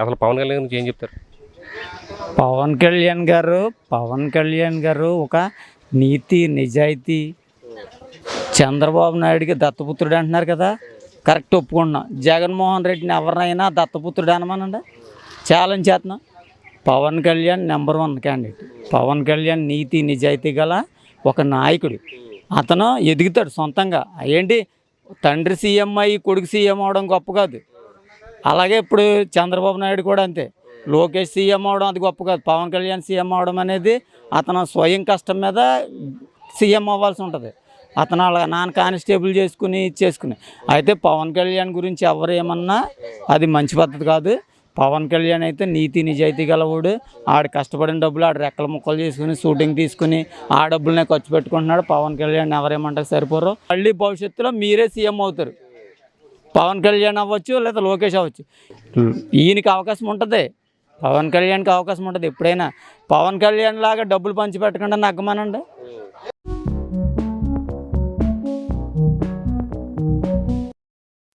అసలు పవన్ కళ్యాణ్ గురించి ఏం చెప్తారు? పవన్ కళ్యాణ్ గారు పవన్ కళ్యాణ్ గారు ఒక నీతి నిజాయితీ చంద్రబాబు నాయుడికి దత్తపుత్రుడు అంటున్నారు కదా. కరెక్ట్ ఒప్పుకుంటున్నాం. జగన్మోహన్ రెడ్డిని ఎవరినైనా దత్తపుత్రుడు అనమానండి? ఛాలెంజ్ చేస్తున్నాం. Pawan Kalyan number one candidate. Pawan Kalyan నీతి నిజాయితీ గల ఒక నాయకుడు. అతను ఎదుగుతాడు సొంతంగా. ఏంటి తండ్రి సీఎం అయ్యి కొడుకు సీఎం అవడం గొప్ప కాదు. అలాగే ఇప్పుడు చంద్రబాబు నాయుడు కూడా అంతే. లోకేష్ సీఎం అవడం అది గొప్ప కాదు. పవన్ కళ్యాణ్ సీఎం అవడం అనేది అతను స్వయం కష్టం మీద సీఎం అవ్వాల్సి ఉంటుంది. అతను అలా నాన్న కానిస్టేబుల్ చేసుకుని చేసుకుని. అయితే పవన్ కళ్యాణ్ గురించి ఎవరు ఏమన్నా అది మంచి పద్ధతి కాదు. పవన్ కళ్యాణ్ అయితే నీతి నిజాయితీ గలవాడు. ఆడు కష్టపడిన డబ్బులు ఆడు రెక్కల ముక్కలు చేసుకుని షూటింగ్ తీసుకుని ఆ డబ్బులనే ఖర్చు పెట్టుకుంటున్నాడు. పవన్ కళ్యాణ్ ఎవరేమంటారు సరిపోరు. మళ్ళీ భవిష్యత్తులో మీరే సీఎం అవుతారు. పవన్ కళ్యాణ్ అవ్వచ్చు లేదా లోకేష్ అవ్వచ్చు. ఈయనకి అవకాశం ఉంటుంది. పవన్ కళ్యాణ్కి అవకాశం ఉంటుంది. ఎప్పుడైనా పవన్ కళ్యాణ్ లాగా డబ్బులు పంచి పెట్టకుండా నగ్గమనండి.